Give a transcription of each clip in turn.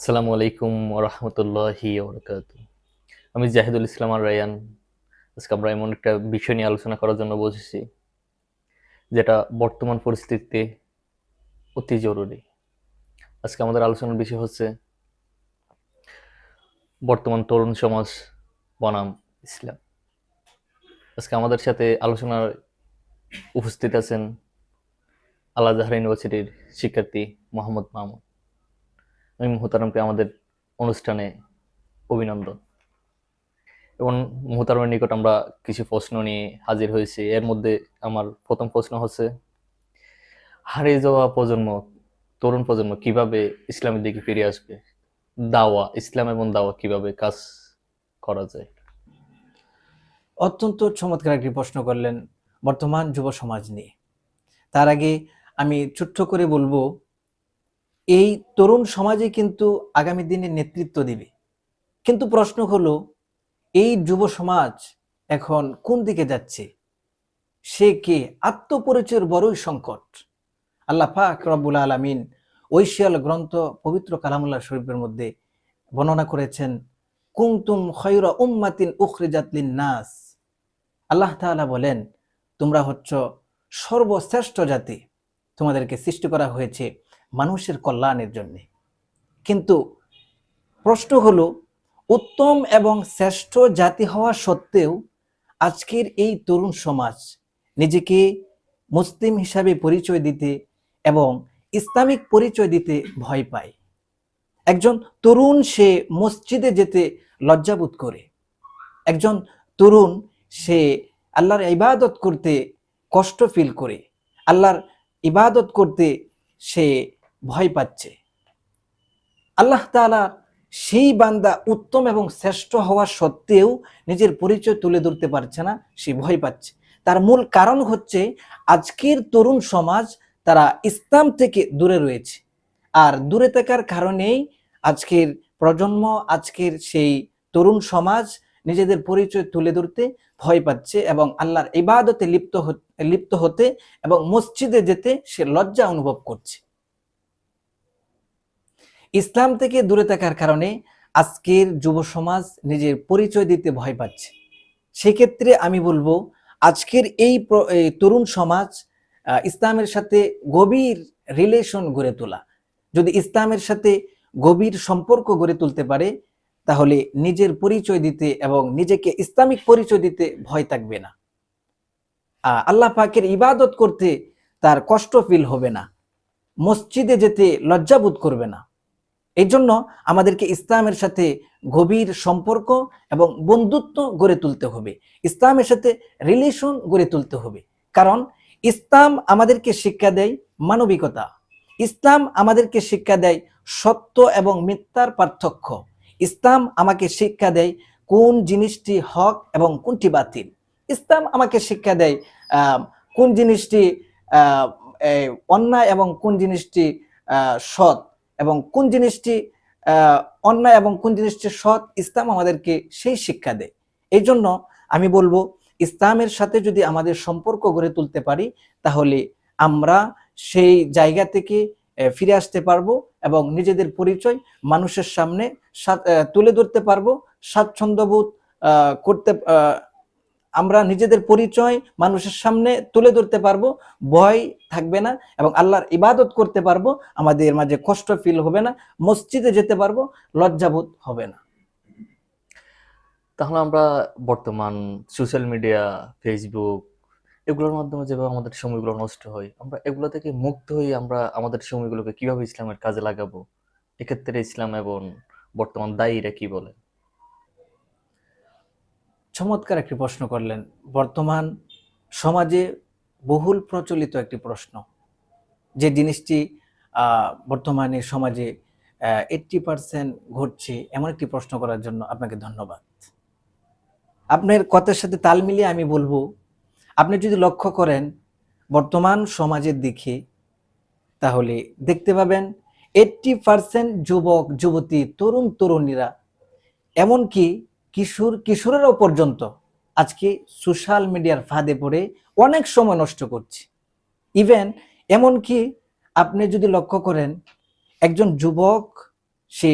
আসসালামু আলাইকুম রহমতুল্লাহি আমি জাহিদুল ইসলাম আর রায়ান। আজকে আমরা এমন একটা বিষয় নিয়ে আলোচনা করার জন্য বসেছি, যেটা বর্তমান পরিস্থিতিতে অতি জরুরি। আজকে আমাদের আলোচনার বিষয় হচ্ছে, বর্তমান তরুণ সমাজ বনাম ইসলাম। আজকে আমাদের সাথে আলোচনার উপস্থিত আছেন আল্লাহ জাহার ইউনিভার্সিটির শিক্ষার্থী মোহাম্মদ মাহমুদ মুহতারামকে আমাদের অনুষ্ঠানে অভিনন্দন। এবং মুহতারামের নিকট আমরা কিছু প্রশ্ন নিয়ে হাজির হয়েছি। এর মধ্যে আমার প্রথম প্রশ্ন হচ্ছে, হারিয়ে যাওয়া প্রজন্ম, তরুণ প্রজন্ম কীভাবে ইসলামের দিকে ফিরে আসবে? দাওয়া, ইসলাম এবং দাওয়া কীভাবে কাজ করা যায়? অত্যন্ত চমৎকার একটি প্রশ্ন করলেন বর্তমান যুব সমাজ নিয়ে। তার আগে আমি ছোট্ট করে বলব এই তরুণ সমাজে কিন্তু আগামী দিনে নেতৃত্ব দিবে। কিন্তু প্রশ্ন হলো, এই যুব সমাজ এখন কোন দিকে যাচ্ছে? সে কে? আত্মপরিচয়ের বড়ই সংকট। আল্লাহ পাক রব্বুল আলমিন ঐশিয়াল গ্রন্থ পবিত্র কালামুল্লাহ শরীফের মধ্যে বর্ণনা করেছেন কুমতুম খয়রা উম্মাতিন উখরিজাতলিন নাস আল্লাহ তাআলা বলেন, তোমরা হচ্ছ সর্বশ্রেষ্ঠ জাতি। তোমাদেরকে সৃষ্টি করা হয়েছে মানুষের কল্যাণের জন্য। কিন্তু প্রশ্ন হলো, উত্তম এবং শ্রেষ্ঠ জাতি হওয়া সত্ত্বেও আজকের এই তরুণ সমাজ নিজেকে মুসলিম হিসাবে পরিচয় দিতে এবং ইসলামিক পরিচয় দিতে ভয় পায়। একজন তরুণ সে মসজিদে যেতে লজ্জাবোধ করে। একজন তরুণ সে আল্লাহর ইবাদত করতে কষ্ট ফিল করে। আল্লাহর ইবাদত করতে সে ভয় পাচ্ছে। আল্লাহ তাআলা সেই বান্দা উত্তম এবং শ্রেষ্ঠ হওয়া সত্ত্বেও নিজের পরিচয় তুলে ধরতে পারছে না, সে ভয় পাচ্ছে। তার মূল কারণ হচ্ছে আজকের তরুণ সমাজ তারা ইসলাম থেকে দূরে রয়েছে। আর দূরে থাকার কারণেই আজকের প্রজন্ম, আজকের সেই তরুণ সমাজ নিজেদের পরিচয় তুলে ধরতে ভয় পাচ্ছে এবং আল্লাহর ইবাদতে লিপ্ত লিপ্ত হতে এবং মসজিদে যেতে সে লজ্জা অনুভব করছে। ইসলাম থেকে দূরে থাকার কারণে আজকের যুব সমাজ নিজের পরিচয় দিতে ভয় পাচ্ছে। সেক্ষেত্রে আমি বলব, আজকের এই তরুণ সমাজ ইসলামের সাথে গভীর রিলেশন গড়ে তোলা। যদি ইসলামের সাথে গভীর সম্পর্ক গড়ে তুলতে পারে, তাহলে নিজের পরিচয় দিতে এবং নিজেকে ইসলামিক পরিচয় দিতে ভয় থাকবে না। আল্লাহ পাকের ইবাদত করতে তার কষ্ট ফিল হবে না। মসজিদে যেতে লজ্জাবোধ করবে না। এই জন্য আমাদেরকে ইসলামের সাথে গভীর সম্পর্ক এবং বন্ধুত্ব গড়ে তুলতে হবে। ইসলামের সাথে রিলেশন গড়ে তুলতে হবে। কারণ ইসলাম আমাদেরকে শিক্ষা দেয় মানবিকতা। ইসলাম আমাদেরকে শিক্ষা দেয় সত্য এবং মিথ্যার পার্থক্য। ইসলাম আমাকে শিক্ষা দেয় কোন জিনিসটি হক এবং কোনটি বাতিল। ইসলাম আমাকে শিক্ষা দেয় কোন জিনিসটি অন্যায় এবং কোন জিনিসটি সৎ। এবং কোন জিনিসটি অন্যায় এবং কোন জিনিসটি সৎ ইসলাম আমাদেরকে সেই শিক্ষা দেয়। এই জন্য আমি বলব, ইসলামের সাথে যদি আমাদের সম্পর্ক গড়ে তুলতে পারি, তাহলে আমরা সেই জায়গা থেকে ফিরে আসতে পারব এবং নিজেদের পরিচয় মানুষের সামনে তুলে ধরতে পারব, স্বাচ্ছন্দ্যবোধ করতে আমরা নিজেদের পরিচয় মানুষের সামনে তুলে ধরতে পারব, ভয় থাকবে না এবং আল্লাহর ইবাদত করতে পারব, আমাদের মাঝে কষ্ট ফিল হবে না, মসজিদে যেতে পারব, লজ্জাবোধ হবে না। তাহলে আমরা বর্তমান সোশ্যাল মিডিয়া ফেসবুক এগুলোর মাধ্যমে যেভাবে আমাদের সময়গুলো নষ্ট হয়, আমরা এগুলো থেকে মুক্ত হয়ে আমরা আমাদের সময়গুলোকে কীভাবে ইসলামের কাজে লাগাবো? এক্ষেত্রে ইসলাম এবং বর্তমান দায়ীরা কি বলে চমৎকার একটি প্রশ্ন করলেন। বর্তমান সমাজে বহুল প্রচলিত একটি প্রশ্ন। যে জিনিসটি বর্তমানে সমাজে এইটটি পার্সেন্ট ঘটছে এমন একটি প্রশ্ন করার জন্য আপনাকে ধন্যবাদ। আপনার কথার সাথে তাল মিলিয়ে আমি বলব, আপনি যদি লক্ষ্য করেন বর্তমান সমাজের দিকে, তাহলে দেখতে পাবেন এইটটি পার্সেন্ট যুবক, যুবতী, তরুণ, তরুণীরা এমনকি কিশোর, কিশোরেরাও পর্যন্ত আজকে সোশ্যাল মিডিয়ার ফাঁদে পড়ে অনেক সময় নষ্ট করছে। ইভেন এমনকি আপনি যদি লক্ষ্য করেন, একজন যুবক, সে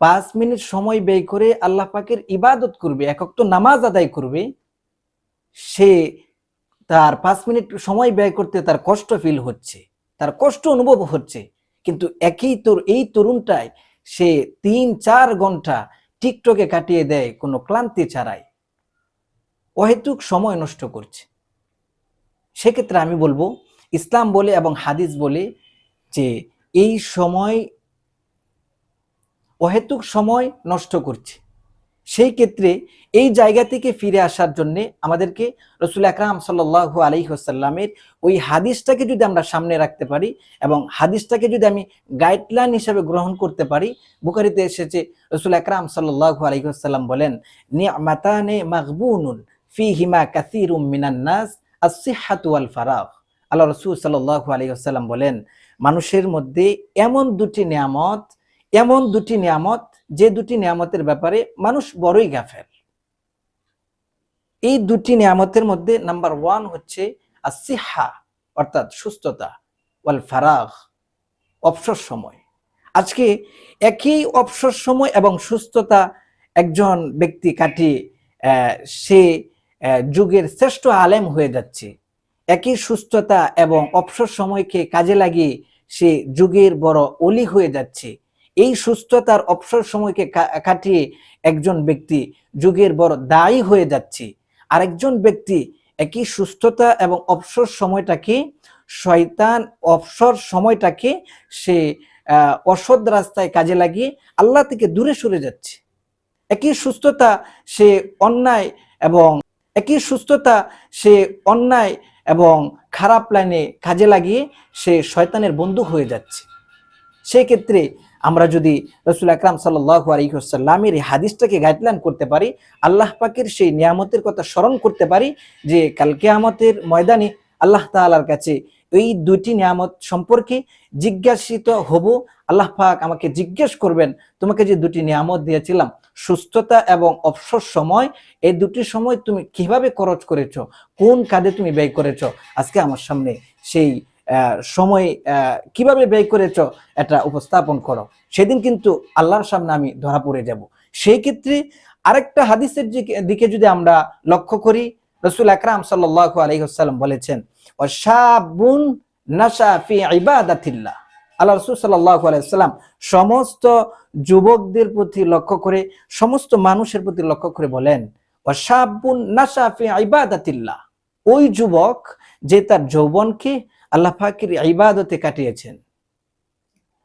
পাঁচ মিনিট সময় ব্যয় করে আল্লাহ পাকের ইবাদত করবে একক তো নামাজ আদায় করবে, সে তার পাঁচ মিনিট সময় ব্যয় করতে তার কষ্ট ফিল হচ্ছে, তার কষ্ট অনুভব হচ্ছে। কিন্তু একই তোর, এই তরুণটায় সে তিন, চার ঘণ্টা টিকটকে কাটিয়ে দেয় কোনো ক্লান্তি ছাড়াই। অহেতুক সময় নষ্ট করছে। সেক্ষেত্রে আমি বলব, ইসলাম বলে এবং হাদিস বলে যে, এই সময় অহেতুক সময় নষ্ট করছে। সেই ক্ষেত্রে এই জায়গা থেকে ফিরে আসার জন্যে আমাদেরকে রসুল আকরাম সাল্লাহ আলহিহাসাল্লামের ওই হাদিসটাকে যদি আমরা সামনে রাখতে পারি এবং হাদিসটাকে যদি আমি গাইডলাইন হিসাবে গ্রহণ করতে পারি, বুখারিতে এসেছে, রসুল আকরাম সাল্লাহ আলহিহাসাল্লাম বলেন নিয়ামাতানে মাকবুনুন ফি হিমা কাসিরুম মিনান নাস আসিহাতু আল ফারাহ আল্লাহ রসুল সাল্লাহ আলহিহাসাল্লাম বলেন, মানুষের মধ্যে এমন দুটি নিয়ামত এমন দুটি নিয়ামত, যে দুটি নিয়ামতের ব্যাপারে মানুষ বড়ই গাফের এই দুটি নিয়ামতের মধ্যে নাম্বার ওয়ান হচ্ছে আসিহা অর্থাৎ সুস্থতা, ওয়াল ফারাগ, অবসর সময়। আজকে একই অবসর সময় এবং সুস্থতা একজন ব্যক্তি কাটিয়ে সে যুগের শ্রেষ্ঠ আলেম হয়ে যাচ্ছে। একই সুস্থতা এবং অবসর সময়কে কাজে লাগিয়ে সে যুগের বড় অলি হয়ে যাচ্ছে। এই সুস্থতার অবসর সময়কে কাটিয়ে একজন ব্যক্তি যুগের বড় দায়ী হয়ে যাচ্ছে। আরেকজন ব্যক্তি একই সুস্থতা এবং অবসর সময়টাকে, শয়তান অবসর সময়টাকে সে অসৎ রাস্তায় কাজে লাগিয়ে আল্লাহ থেকে দূরে সরে যাচ্ছে। একই সুস্থতা সে অন্যায় এবং একই সুস্থতা সে অন্যায় এবং খারাপ লাইনে কাজে লাগিয়ে সে শয়তানের বন্ধু হয়ে যাচ্ছে। সেই ক্ষেত্রে আমরা যদি রসুল আকরাম আলহিহাসাল্লামের এই হাদিসটাকে গাইডলাইন করতে পারি, আল্লাহ পাকের সেই নিয়ামতের কথা স্মরণ করতে পারি যে কালকে আমাদের ময়দানে আল্লাহ তাআলার কাছে এই দুটি নিয়ামত সম্পর্কে জিজ্ঞাসিত হব। আল্লাহ পাক আমাকে জিজ্ঞেস করবেন, তোমাকে যে দুটি নিয়ামত দিয়েছিলাম, সুস্থতা এবং অবসর সময়, এই দুটি সময় তুমি কীভাবে খরচ করেছ? কোন কাজে তুমি ব্যয় করেছ? আজকে আমার সামনে সেই সময় কীভাবে ব্যয় করেছ এটা উপস্থাপন করো। সেদিন কিন্তু আল্লাহর সামনে আমি ধরা পড়ে যাব। সেই ক্ষেত্রে আরেকটা হাদিসের দিকে- যদি আমরা লক্ষ্য করি, রসুল আকরাম সাল্লাহ আলহিহাল্লাম বলেছেন অশাবুন নাশা ফি ইবাদাতিল্লাহ। আল্লাহ রসুল সাল্লাহ আলাইসাল্লাম সমস্ত যুবকদের প্রতি লক্ষ্য করে, সমস্ত মানুষের প্রতি লক্ষ্য করে বলেন অশাবুন নাশা ফি ইবাদাতিল্লাহ। ওই যুবক যে তার যৌবনকে আল্লাহ পাকের ইবাদতে কাটিয়েছেন।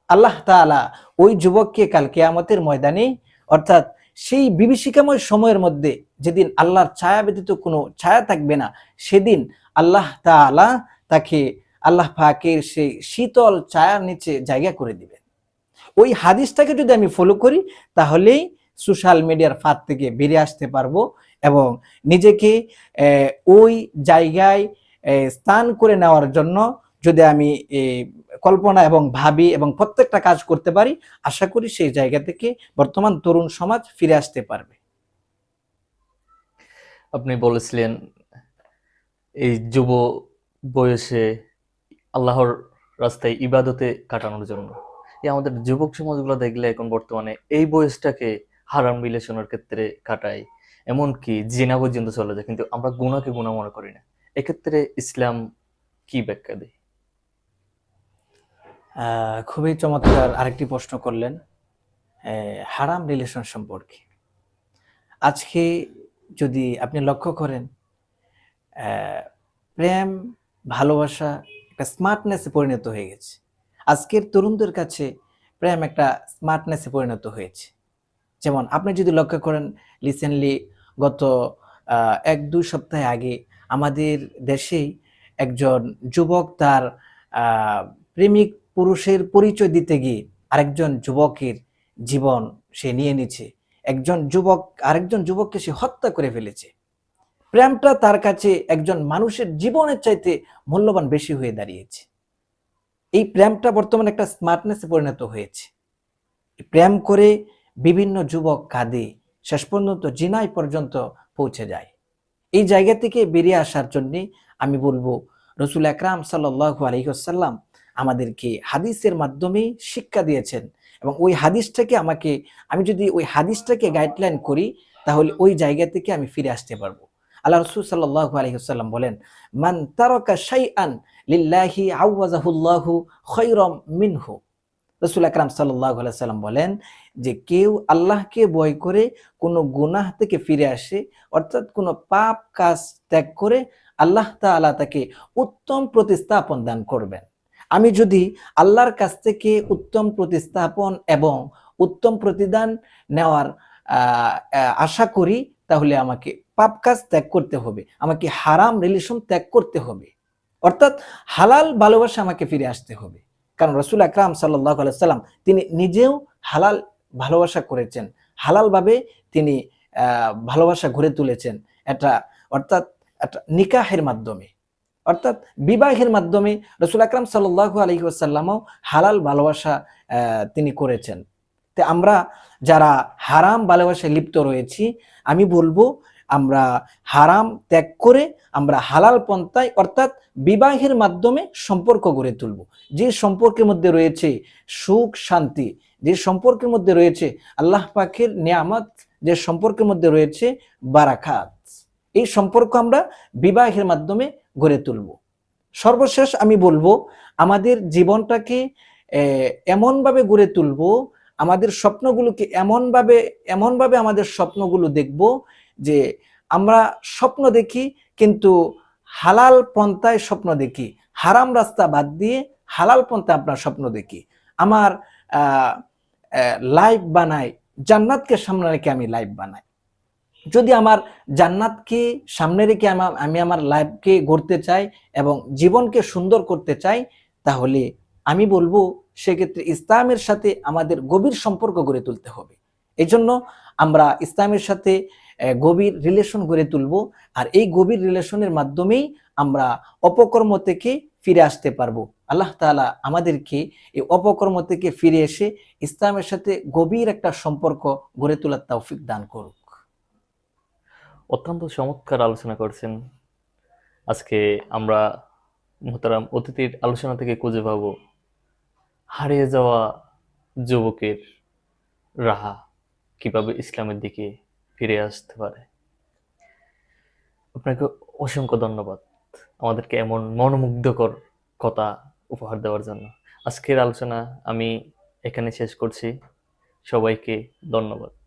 আল্লাহ তাআলা ওই যুবককে কাল কেয়ামতের ময়দানে, অর্থাৎ সেই বিভীষিকাময় সময়ের মধ্যে যেদিন আল্লাহর ছায়া ব্যতীত কোনো ছায়া থাকবে না, সেদিন আল্লাহ তাআলা তাকে আল্লাহ পাকের সেই শীতল ছায়ার নিচে জায়গা করে দিবেন। ওই হাদিসটাকে যদি আমি ফলো করি তাহলেই সোশ্যাল মিডিয়ার ফাঁদ থেকে বেরিয়ে আসতে পারব এবং নিজেকে ওই জায়গায় স্থান করে নেওয়ার জন্য যদি আমি কল্পনা এবং ভাবি এবং প্রত্যেকটা কাজ করতে পারি, আশা করি সেই জায়গা থেকে বর্তমান তরুণ সমাজ ফিরে আসতে পারবে। আপনি বলেছিলেন, এই যুব বয়সে আল্লাহর রাস্তায় ইবাদতে কাটানোর জন্য। এই আমাদের যুবক সমাজগুলো দেখলে এখন বর্তমানে এই বয়সটাকে হারাম রিলেশনের ক্ষেত্রে কাটায়। এমনকি জিনা পর্যন্ত চলে যায়, কিন্তু আমরা গুণাকে গুণা মনে করি না। এক্ষেত্রে ইসলাম কি ব্যাখ্যা দেয়? খুবই চমৎকার আরেকটি প্রশ্ন করলেন হারাম রিলেশন সম্পর্কে। আজকে যদি আপনি লক্ষ্য করেন প্রেম, ভালোবাসা একটা স্মার্টনেসে পরিণত হয়ে গেছে। আজকের তরুণদের কাছে প্রেম একটা স্মার্টনেসে পরিণত হয়েছে। যেমন আপনি যদি লক্ষ্য করেন রিসেন্টলি গত এক দুই সপ্তাহ আগে আমাদের দেশেই একজন যুবক তার প্রেমিক পুরুষের পরিচয় দিতে গিয়ে আরেকজন যুবকের জীবন সে নিয়ে নিচ্ছে। একজন যুবক, আরেকজন যুবককে সে হত্যা করে ফেলেছে। প্রেমটা তার কাছে একজন মানুষের জীবনের চাইতে মূল্যবান বেশি হয়ে দাঁড়িয়েছে। এই প্রেমটা বর্তমানে একটা স্মার্টনেসে পরিণত হয়েছে। প্রেম করে বিভিন্ন যুবক কাঁদে। শেষ পর্যন্ত জিনাই পর্যন্ত পৌঁছে যায়। এই জায়গা থেকে বেরিয়ে আসার জন্যে আমি বলব, রসুল আকরাম সাল্লাহ আলহিহাসাল্লাম আমাদেরকে হাদিসের মাধ্যমে শিক্ষা দিয়েছেন এবং ওই হাদিসটাকে আমাকে, আমি যদি ওই হাদিসটাকে গাইডলাইন করি, তাহলে ওই জায়গা থেকে আমি ফিরে আসতে পারব। আল্লাহ রসুল সাল্লাহ আলহিহাল্লাম বলেন, মান তারকা শাইআন লিল্লাহি আউয়াজাহুল্লাহু খৈরম মিনহু। রসুল আকরাম সাল্লাহ সাল্লাম বলেন যে কেউ আল্লাহকে বয় করে কোনো গুনাহ থেকে ফিরে আসে, অর্থাৎ কোনো পাপ কাজ ত্যাগ করে আল্লাহ তাআলা তাকে উত্তম প্রতিস্থাপন দান করবেন। আমি যদি আল্লাহর কাছ থেকে উত্তম প্রতিস্থাপন এবং উত্তম প্রতিদান নেওয়ার আশা করি তাহলে আমাকে পাপ কাজ ত্যাগ করতে হবে, আমাকে হারাম রিলেশন ত্যাগ করতে হবে। অর্থাৎ হালাল ভালোবাসা আমাকে ফিরে আসতে হবে। কারণ রসুল আকরাম সাল্লাহ সাল্লাম তিনি নিজেও হালাল ভালোবাসা করেছেন। হালালভাবে তিনি ভালোবাসা গড়ে তুলেছেন। এটা অর্থাৎ একটা নিকাহের মাধ্যমে। অর্থাৎ বিবাহের মাধ্যমে রসুল আকরাম সাল্লাহ আলহি আসাল্লামও হালাল ভালোবাসা তিনি করেছেন। তো আমরা যারা হারাম ভালোবাসায় লিপ্ত রয়েছি, আমি বলব আমরা হারাম ত্যাগ করে আমরা হালাল পন্থায় অর্থাৎ বিবাহের মাধ্যমে সম্পর্ক গড়ে তুলব। যে সম্পর্কের মধ্যে রয়েছে সুখ, শান্তি, যে সম্পর্কের মধ্যে রয়েছে আল্লাহ পাকের নিয়ামত, যে সম্পর্কের মধ্যে রয়েছে বারাখাত এই সম্পর্ক আমরা বিবাহের মাধ্যমে গড়ে তুলব। সর্বশেষ আমি বলব, আমাদের জীবনটাকে এমনভাবে গড়ে তুলব, আমাদের স্বপ্নগুলোকে এমনভাবে এমনভাবে আমাদের স্বপ্নগুলো দেখব যে আমরা স্বপ্ন দেখি, কিন্তু হালাল পন্থায় স্বপ্ন দেখি। হারাম রাস্তা বাদ দিয়ে হালাল পন্থায় আপনার স্বপ্ন দেখি। আমার লাইফ বানাই, জান্নাতকে সামনে রেখে আমি লাইফ বানাই। যদি আমার জান্নাতকে সামনে রেখে আমা- আমি আমার লাইফকে গড়তে চাই এবং জীবনকে সুন্দর করতে চাই, তাহলে আমি বলব সেক্ষেত্রে ইসলামের সাথে আমাদের গভীর সম্পর্ক গড়ে তুলতে হবে। এই জন্য আমরা ইসলামের সাথে গভীর রিলেশন গড়ে তুলব। আর এই গভীর রিলেশনের মাধ্যমেই আমরা অপকর্ম থেকে ফিরে আসতে পারব। আল্লাহ তাআলা আমাদেরকে এই অপকর্ম থেকে ফিরে এসে ইসলামের সাথে গভীর একটা সম্পর্ক গড়ে তোলার তৌফিক দান করুক। অত্যন্ত চমৎকার আলোচনা করছেন। আজকে আমরা মোহতারাম অতিথির আলোচনা থেকে খুঁজে পাবো হারিয়ে যাওয়া যুবকের রাহা, কীভাবে ইসলামের দিকে ফিরে আসতে পারে। আপনাকে অসংখ্য ধন্যবাদ আমাদেরকে এমন মনোমুগ্ধকর কথা উপহার দেওয়ার জন্য। আজকের আলোচনা আমি এখানে শেষ করছি। সবাইকে ধন্যবাদ।